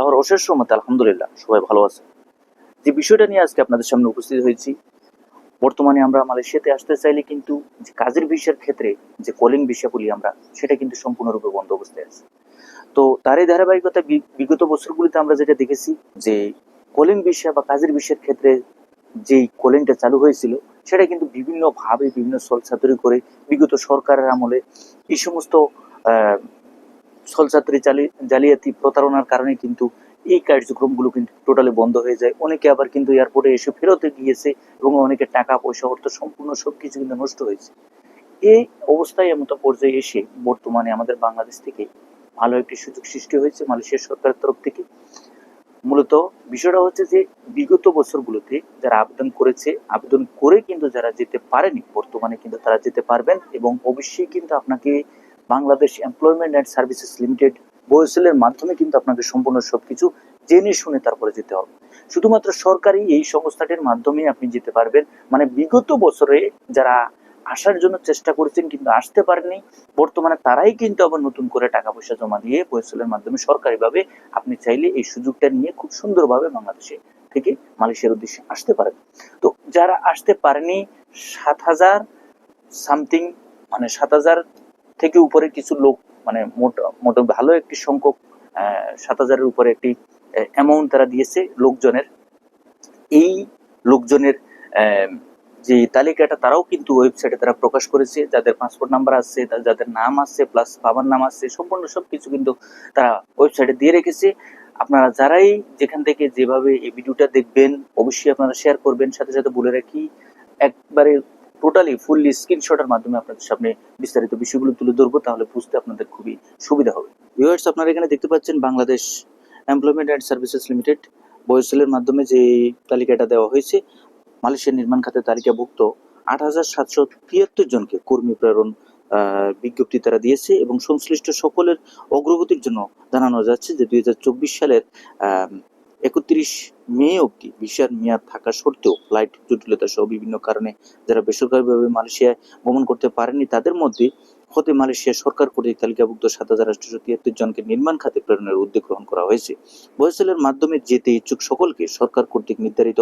আমার অশেষ মতে আলহামদুলিল্লাহ, সবাই ভালো আছে। যে বিষয়টা নিয়ে আজকে আপনাদের সামনে উপস্থিত হয়েছি, বর্তমানে আমরা মালয়েশিয়াতে আসতে চাইলে কিন্তু যে কাজের বিষয়ের ক্ষেত্রে যে কলিং বিষয় বলি আমরা, সেটা কিন্তু সম্পূর্ণরূপে বন্ধ অবস্থায় আছে। তো তারই ধারাবাহিকতা বিগত বছরগুলিতে আমরা যেটা দেখেছি, যে কলিং বিষয় বা কাজের বিষয়ের ক্ষেত্রে যেই কলিংটা চালু হয়েছিল, সেটা কিন্তু বিভিন্ন ভাবে বিভিন্ন সলসাতুরি করে বিগত সরকারের আমলে এই সমস্ত জালি, জালিয়াতি প্রতারণার কারণে কিন্তু এই কার্যক্রমগুলো কিন্তু টোটালি বন্ধ হয়ে যায়। অনেকে আবার কিন্তু এয়ারপোর্টে এসে ফেরত গিয়েছে এবং অনেকে টাকা পয়সা অর্থ সম্পূর্ণ সবকিছু কিন্তু নষ্ট হয়েছে। এই অবস্থায় এমতো পর্যায়ে এসে বর্তমানে আমাদের বাংলাদেশ থেকে ভালো একটি সুযোগ সৃষ্টি হয়েছে মালয়েশিয়া সরকারের তরফ থেকে। মূলত বিষয়টা হচ্ছে যে, বিগত বছরগুলোতে যারা আবেদন করেছে, আবেদন করে কিন্তু যারা যেতে পারেনি, বর্তমানে কিন্তু তারা যেতে পারবেন এবং অবশ্যই কিন্তু আপনাকে Bangladesh employment and services limited বয়সেলের মাধ্যমে কিন্তু আপনাকে সম্পূর্ণ সবকিছু জেনে শুনে তারপরে যেতে হবে। শুধুমাত্র সরকারি এই সংস্থাটির মাধ্যমে আপনি যেতে পারবেন। মানে বিগত বছরে যারা আসার জন্য চেষ্টা করেছেন কিন্তু আসতে পারেনি, বর্তমানে তারাই কিন্তু আবার নতুন করে টাকা পয়সা জমা দিয়ে বয়সেলের মাধ্যমে সরকারিভাবে আপনি চাইলে এই সুযোগটা নিয়ে খুব সুন্দরভাবে বাংলাদেশে থেকে মালয়েশিয়ার উদ্দেশ্যে আসতে পারেন। তো যারা আসতে পারেনি, সাত হাজার সামথিং মানে সাত হাজার থেকে উপরে কিছু লোক মানে মোট- ভালো একটি সংখ্যক সাত হাজারের উপরে একটি অ্যামাউন্ট তারা দিয়েছে লোকজনের। এই লোকজনের যে তালিকাটা তারাও কিন্তু ওয়েবসাইটে তারা প্রকাশ করেছে। যাদের পাসপোর্ট নাম্বার আছে যাদের নাম আছে প্লাস বাবার নাম আছে, সম্পূর্ণ সবকিছু কিন্তু তারা ওয়েবসাইটে দিয়ে রেখেছে। আপনারা যারাই যেখান থেকে যেভাবে এই ভিডিওটা দেখবেন, অবশ্যই আপনারা শেয়ার করবেন। সাথে সাথে বলে রাখি, একবারে টোটালি ফুললি স্ক্রিনশটের মাধ্যমে আপনাদের সামনে বিস্তারিত বিষয়গুলো তুলে ধরবো, তাহলে বুঝতে আপনাদের খুবই সুবিধা হবে। ভিউয়ার্স আপনারা এখানে দেখতে পাচ্ছেন Bangladesh employment and services limited বয়সেলের মাধ্যমে যে তালিকাটা দেওয়া হয়েছে, মালয়েশিয়ার নির্মাণ খাতে তালিকাভুক্ত আট হাজার সাতশো তিয়াত্তর জনকে কর্মী প্রেরণ বিজ্ঞপ্তি তারা দিয়েছে এবং সংশ্লিষ্ট সকলের অগ্রগতির জন্য জানানো যাচ্ছে যে দুই হাজার চব্বিশ সালের একত্রিশ মে অবধি ভিসার মেয়াদ থাকা সত্ত্বেও ফ্লাইট জটিলতা সহ বিভিন্ন কারণে যারা বেসরকারিভাবে মালয়েশিয়ায় গমন করতে পারেনি তাদের মধ্যে হতে মালয়েশিয়া সরকার কর্তৃক তালিকাভুক্ত সাত হাজার আটশো তিয়াত্তর জনকে নির্মাণ খাতে প্রেরণের উদ্যোগ গ্রহণ করা হয়েছে। বয়সেলের মাধ্যমে যেতে ইচ্ছুক সকলকে সরকার কর্তৃক নির্ধারিত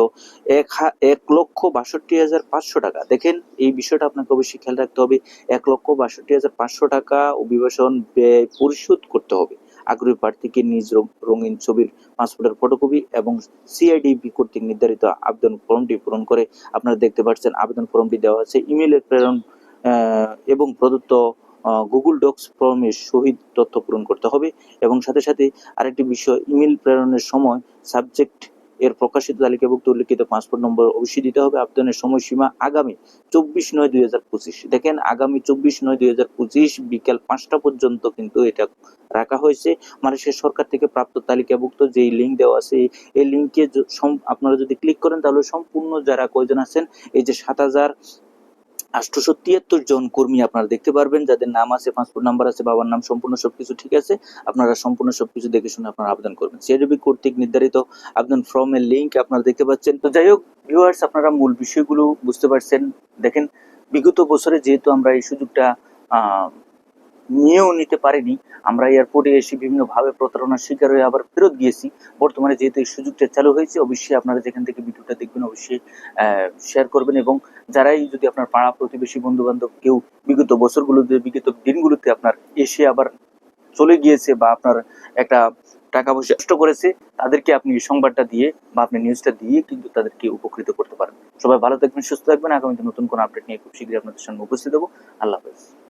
এক এক লক্ষ বাষট্টি হাজার পাঁচশো টাকা। দেখেন, এই বিষয়টা আপনাকে অবশ্যই খেয়াল রাখতে হবে। এক লক্ষ বাষট্টি হাজার পাঁচশো টাকা অভিবাসন ব্যয় পরিশোধ করতে হবে। আগ্রহী প্রার্থীকে নিজ রঙিন ছবির পাসপোর্টের ফটোকপি এবং সিআইডিবি কর্তৃক নির্ধারিত আবেদন ফর্মটি পূরণ করে আপনারা দেখতে পাচ্ছেন আবেদন ফর্মটি দেওয়া আছে ইমেলের প্রেরণ এবং প্রদত্ত গুগল ডক্স ফর্মের সহিত তথ্য পূরণ করতে হবে এবং সাথে সাথে আরেকটি বিষয় ইমেল প্রেরণের সময় সাবজেক্ট এর প্রকাশিত তালিকাভুক্ত উল্লেখিত পাসপোর্ট নম্বর অবশ্যই দিতে হবে। আবেদনের সময়সীমা আগামী চব্বিশ নয় দুই হাজার পঁচিশ। দেখেন, আগামী চব্বিশ নয় দুই হাজার পঁচিশ বিকেল পাঁচটা পর্যন্ত কিন্তু এটা রাখা হয়েছে। মালয়েশিয়া সরকার থেকে প্রাপ্ত তালিকাভুক্ত যে লিঙ্ক দেওয়া আছে, এই লিঙ্কে আপনারা যদি ক্লিক করেন, তাহলে সম্পূর্ণ যারা কয়জন আছেন, এই যে সাত হাজার আটশোশো তিয়াত্তর জন কর্মী আপনারা দেখতে পারবেন, যাদের নাম আছে, পাসপোর্ট নাম্বার আছে, বাবার নাম, সম্পূর্ণ সবকিছু ঠিক আছে। আপনারা সম্পূর্ণ সবকিছু দেখে শুনে আপনারা আবেদন করবেন। সিআরবি কর্তৃক নির্ধারিত আবেদন ফর্মের লিঙ্ক আপনারা দেখতে পাচ্ছেন। তো যাই হোক ভিউয়ার্স আপনারা মূল বিষয়গুলো বুঝতে পারছেন। দেখেন, বিগত বছরে যেহেতু আমরা এই সুযোগটা নিয়েও নিতে পারিনি, আমরা এয়ারপোর্টে এসে বিভিন্ন ভাবে প্রতারণার শিকার হয়ে আবার ফেরত গিয়েছি। বর্তমানে যেহেতু এই সুযোগটা চালু হয়েছে, অবশ্যই আপনারা যেখান থেকে ভিডিওটা দেখবেন, অবশ্যই শেয়ার করবেন এবং যারাই যদি আপনার পাড়া প্রতিবেশী বন্ধু বান্ধব কেউ বিগত বছরগুলোতে বিগত দিনগুলোতে আপনার এসে আবার চলে গিয়েছে বা আপনার একটা টাকা পয়সা নষ্ট করেছে, তাদেরকে আপনি সংবাদটা দিয়ে বা আপনি নিউজটা দিয়ে কিন্তু তাদেরকে উপকৃত করতে পারেন। সবাই ভালো থাকবেন, সুস্থ থাকবেন। আগামীতে নতুন কোনো আপডেট নিয়ে খুব শীঘ্রই আপনাদের সামনে উপস্থিত হব। আল্লাহ হাফেজ।